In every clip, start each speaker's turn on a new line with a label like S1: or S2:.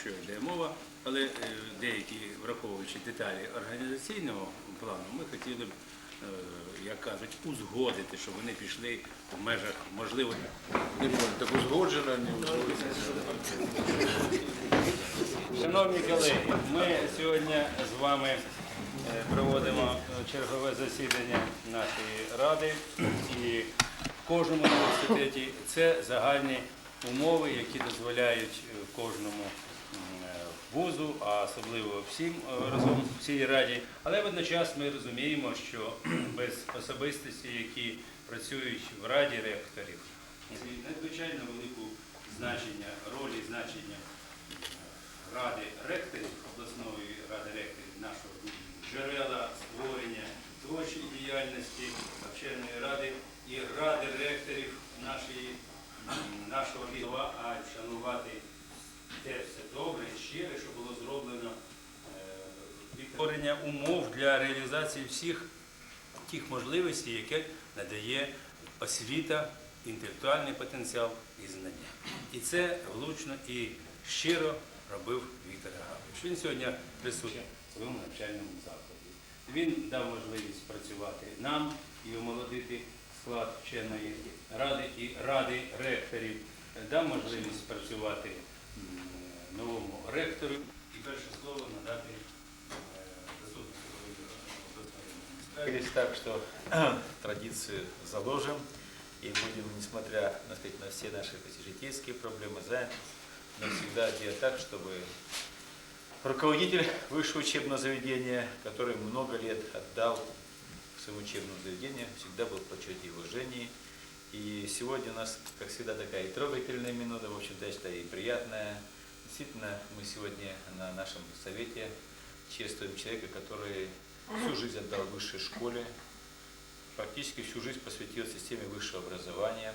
S1: що йде мова, але е, деякі, враховуючи деталі організаційного плану, ми хотіли б, е, як кажуть, узгодити, щоб вони пішли в межах можливо.
S2: Не так узгоджено, не узгоджено.
S1: Шановні колеги, ми сьогодні з вами е, проводимо чергове засідання нашої ради і в кожному університеті це загальні умови, які дозволяють кожному вузу, а особливо всім е, разом в цій раді. Але водночас ми розуміємо, що без особистості, які працюють в раді ректорів, надзвичайно велику значення, ролі значення ради ректорів, обласної ради ректорів нашого джерела створення творчої діяльності навчальної ради і ради ректорів нашої, нашого відділу, а шанувати те все добре, щире, що було зроблено е, від створення умов для реалізації всіх тих можливостей, які надає освіта, інтелектуальний потенціал і знання. І це влучно і щиро робив Віктор Агапович. Він сьогодні присутній в своєму навчальному закладі. Він дав можливість працювати нам і омолодити склад вченої ради і ради ректорів, дав можливість працювати новому ректору і перше слово надати е, заступнику голови обласної адміністрації.
S3: Договорились так, что традицию заложим и будем, несмотря так сказать, на все наши эти житейские проблемы, заняты, но всегда делать так, чтобы руководитель высшего учебного заведения, который много лет отдал своему учебному заведению, всегда был в почете и уважении. И сегодня у нас, как всегда, такая и трогательная минута, в общем-то, я считаю, и приятная. Действительно, мы сегодня на нашем совете чествуем человека, который всю жизнь отдал высшей школе, практически всю жизнь посвятил системе высшего образования.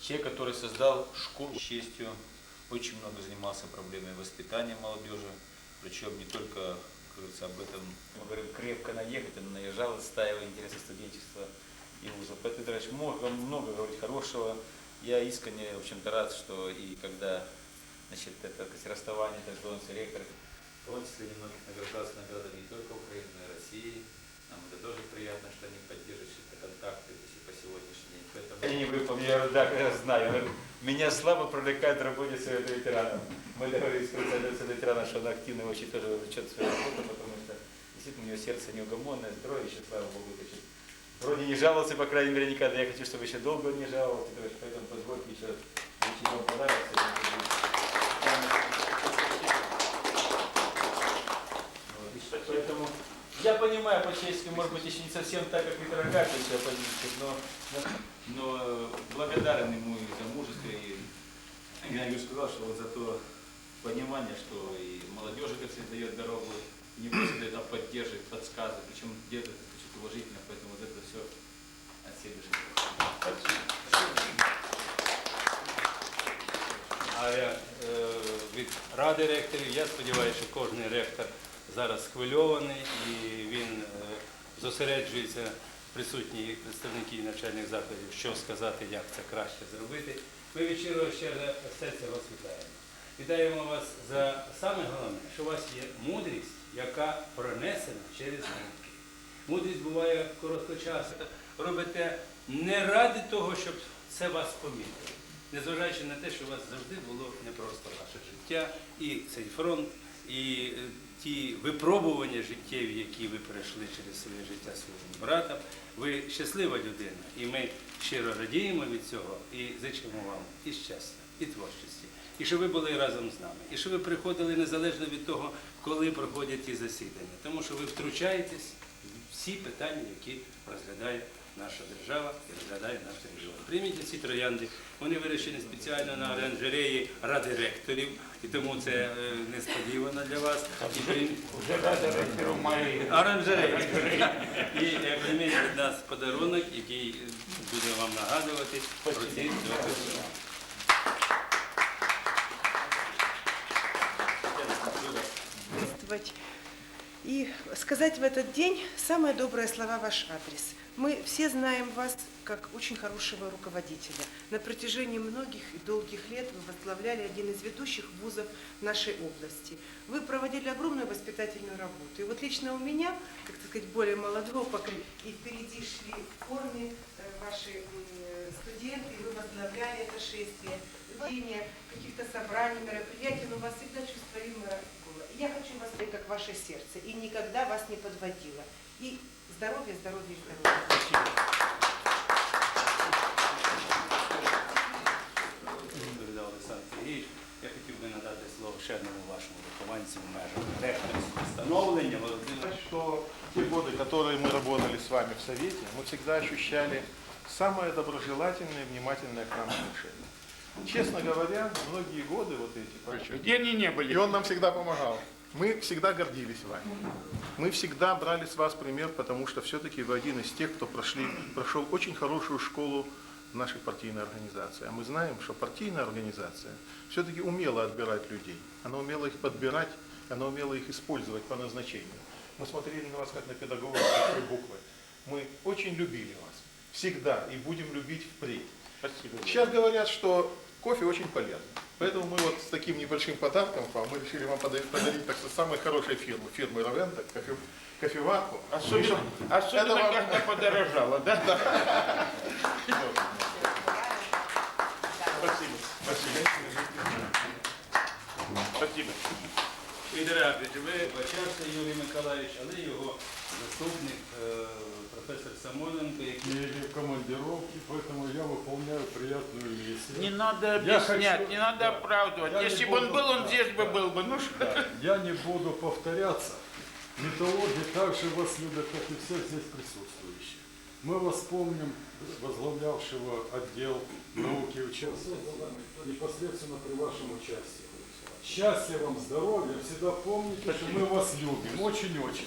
S3: Человек, который создал школу с честью, очень много занимался проблемой воспитания молодежи, причем не только, как говорится, об этом, мы говорим, крепко наехать, он наезжал, отстаивая интересы студенчества и вуза. Поэтому, Петр Ильич, много, много говорить хорошего. Я искренне, в общем-то, рад, что и когда значит, это сказать, расставание, так сказать, ректор, в том числе немногих награждался наградами не только Украины, но и России. Нам это тоже приятно, что они поддерживают какие-то контакты и по сегодняшний день. Поэтому... Я не выпал, я да, я знаю. Он Меня слабо привлекает работе Совета ветеранов. Мы договорились с Совета ветеранов, что она активно очень тоже вовлечет в свою работу, потому что действительно у нее сердце неугомонное, здоровье, еще, слава Богу, значит, вроде не жаловался, по крайней мере, никогда. Я хочу, чтобы еще долго не жаловался, поэтому позвольте еще вручить вам подарок. Поэтому я понимаю по-честски, может быть, еще не совсем так, как Виктор Аркадьевич оппозиция, но, но э, благодарен ему и за мужество, и я ему сказал, что вот за то понимание, что и молодежи, как дает дорогу, и не просто а поддерживает, подсказывает, причем делает это значит, уважительно, поэтому вот это все от всей души.
S1: А я, е, від ради ректорів, я сподіваюся, що кожен ректор зараз схвильований і він е, зосереджується, присутні представники навчальних закладів, що сказати, як це краще зробити. Ми від щирого щиро серця вас вітаємо. Вітаємо вас за саме головне, що у вас є мудрість, яка пронесена через науки. Мудрість буває короткочасна. Робите не ради того, щоб це вас помітили, незважаючи на те, що у вас завжди було непросто ваше життя, і цей фронт, і е, ті випробування життєві, які ви пройшли через своє життя своїм братом. Ви щаслива людина, і ми щиро радіємо від цього і зичимо вам і щастя, і творчості. І щоб ви були разом з нами, і щоб ви приходили незалежно від того, коли проходять ті засідання, тому що ви втручаєтесь всі питання, які розглядає наша держава і розглядає наш регіон. Прийміть ці троянди. Вони вирішені спеціально на оранжереї ради ректорів, і тому це е, несподівано для вас. Оранжереї. І е, прийміть від нас подарунок, який буде вам нагадувати про ці докази.
S4: приветствовать и сказать в этот день самые добрые слова в ваш адрес. Мы все знаем вас как очень хорошего руководителя. На протяжении многих и долгих лет вы возглавляли один из ведущих вузов нашей области. Вы проводили огромную воспитательную работу. И вот лично у меня, как сказать, более молодого поколения, и впереди шли форме э, ваши студенты, и вы возглавляли это шествие, ведение каких-то собраний, мероприятий, но у вас всегда чувство юмора было. И я хочу вас, как ваше сердце, и никогда вас не подводила. И здоровья, здоровья и здоровья.
S1: Доповідав Олександр Сергійович. Я хотів би надати слово ще одному вашому вихованцю в межах ректорського встановлення Володимиру.
S5: что те годы, которые мы работали с вами в Совете, мы всегда ощущали самое доброжелательное и внимательное к нам отношение. Честно говоря, многие годы вот эти,
S2: Где они не были?
S5: и он нам всегда помогал. Мы всегда гордились вами. Мы всегда брали с вас пример, потому что все-таки вы один из тех, кто прошли, прошел очень хорошую школу в нашей партийной организации. А мы знаем, что партийная организация все-таки умела отбирать людей. Она умела их подбирать, она умела их использовать по назначению. Мы смотрели на вас как на педагога большой буквы. Мы очень любили вас. Всегда и будем любить впредь.
S2: Спасибо.
S5: Сейчас говорят, что кофе очень полезно. Поэтому мы вот с таким небольшим подарком вам, мы решили вам подарить, подарить так сказать, самой хорошей фирмы, фирмы Равента, кофе, кофеварку.
S2: Особенно, особенно
S5: вам-
S2: когда подорожало, да?
S5: Спасибо. Спасибо.
S2: Спасибо.
S1: Ігор Яковлевич, ви почався Юрій Миколаївич, але його заступник е, професор Самойленко, який
S6: Я иду в командировки, поэтому я выполняю приятную миссию.
S2: Не надо
S6: Я
S2: объяснять,
S6: хочу-
S2: не надо оправдывать.
S6: Я не
S2: Если бы он
S6: буду-
S2: был, он здесь бы был бы. Ну что?
S6: Да, я не буду повторяться. Металлурги также вас любят, как и все здесь присутствующие. Мы вас помним, возглавлявшего отдел науки и участия непосредственно при вашем участии. Счастья вам, здоровья, всегда помните, что мы вас любим, очень-очень.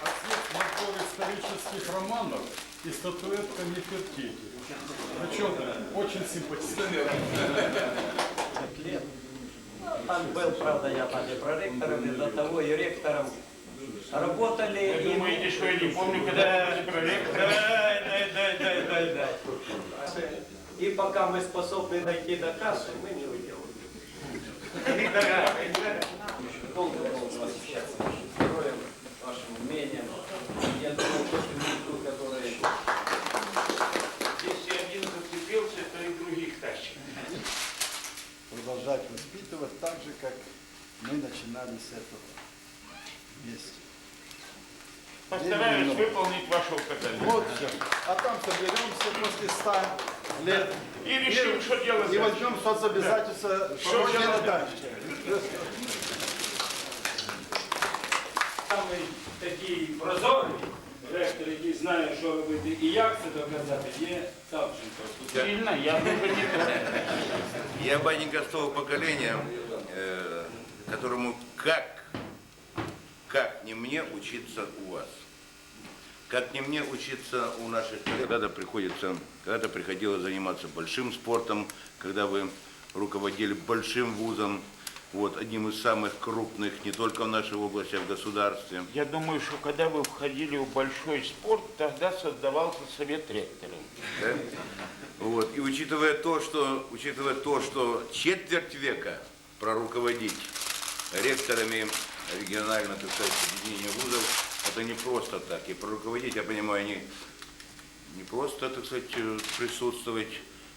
S6: Ответ исторических романов и статуэтка Нефертити. Причем очень симпатично.
S7: Там был, правда, я там и проректором, и до того, и ректором. Работали
S2: Вы
S7: и...
S2: думаете, что я не помню, когда
S7: Да,
S2: вы были проректором?
S7: да, да, да, да, да. И пока мы способны дойти до кассы, мы не уйдем. Долго долго восхищаться вашим здоровьем, вашим умением. Я думаю, что минуту, которые
S2: Если один зацепился, то и других тащит.
S8: продолжать воспитывать так же, как мы начинали с этого вместе.
S2: Постараюсь выполнить ваше указание.
S8: Вот все. А там соберемся после 100 лет
S2: И решим, что делать
S8: и
S2: дальше.
S8: возьмем соцобязательства,
S2: Что
S8: что
S2: делать
S8: делать дальше.
S1: самий такий прозорий ректор, який знає, що робити і як це доказати, є Савченко.
S2: Сильно, я тоже не знаю.
S9: Я банника с того поколения, э, которому как, как не мне учиться у вас. Как не мне учиться у наших коллег. Когда-то приходится, когда-то приходилось заниматься большим спортом, когда вы руководили большим вузом, вот, одним из самых крупных не только в нашей области, а в государстве.
S2: Я думаю, что когда вы входили в большой спорт, тогда создавался совет ректоров.
S9: Да? Вот. И учитывая то, что, учитывая то, что четверть века проруководить ректорами регионального, так сказать, объединения вузов, это не просто так. И проруководить, я понимаю, не, не просто, так сказать, э, присутствовать,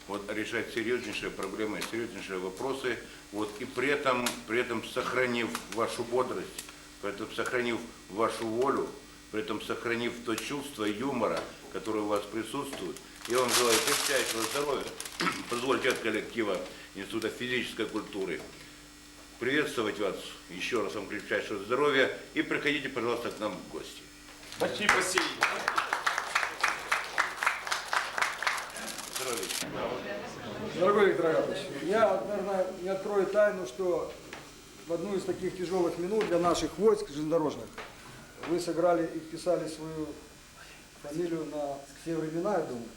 S9: вот, а решать серьезнейшие проблемы, серьезнейшие вопросы, вот, и при этом, при этом сохранив вашу бодрость, при этом сохранив вашу волю, при этом сохранив то чувство юмора, которое у вас присутствует. Я вам желаю крепчайшего здоровья. Позвольте от коллектива Института физической культуры приветствовать вас. Еще раз вам крепчайшего здоровья. И приходите, пожалуйста, к нам в гости.
S2: Спасибо.
S9: Здоровья.
S10: Дорогой Виктор Агатович, я, наверное, не открою тайну, что в одну из таких тяжелых минут для наших войск железнодорожных вы сыграли и вписали свою фамилию на все времена, я думаю.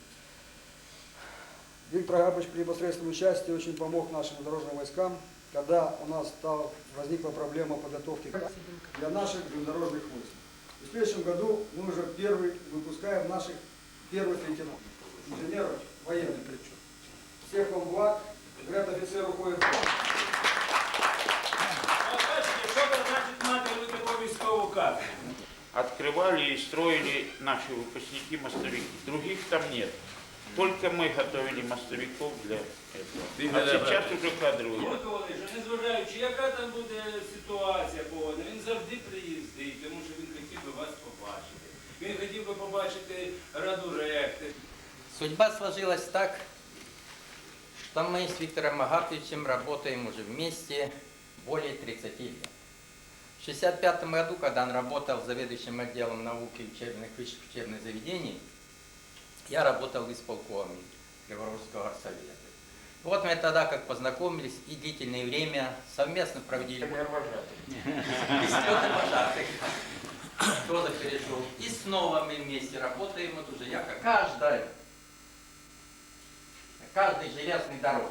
S10: Виктор Агатович при непосредственном участии очень помог нашим железнодорожным войскам, когда у нас стала, возникла проблема подготовки для наших железнодорожных войск. И в следующем году мы уже первый выпускаем наших первых лейтенантов, инженеров, военных. Всех вам благ. Говорят, офицер уходит?
S2: Открывали и строили наши выпускники мостовики. Других там нет. Только мы готовили мостовиков для этого. А сейчас уже кадровые.
S1: Юрій Володимирович, незважаючи, яка там буде ситуація погодна, він завжди приїздить, тому що він хотів би вас побачити. Він хотів би побачити раду ректи.
S11: Судьба сложилась так, что мы с Виктором Агатовичем работаем уже вместе более 30 лет. В 1965 году, когда он работал заведующим отделом науки учебных высших учебных заведений, я работал в исполкоме Криворожского горсовета. Вот мы тогда как познакомились и длительное время совместно проводили Веселый вожатый. Тоже перешел. И снова мы вместе работаем, вот уже я как каждый, на каждой железной дороге.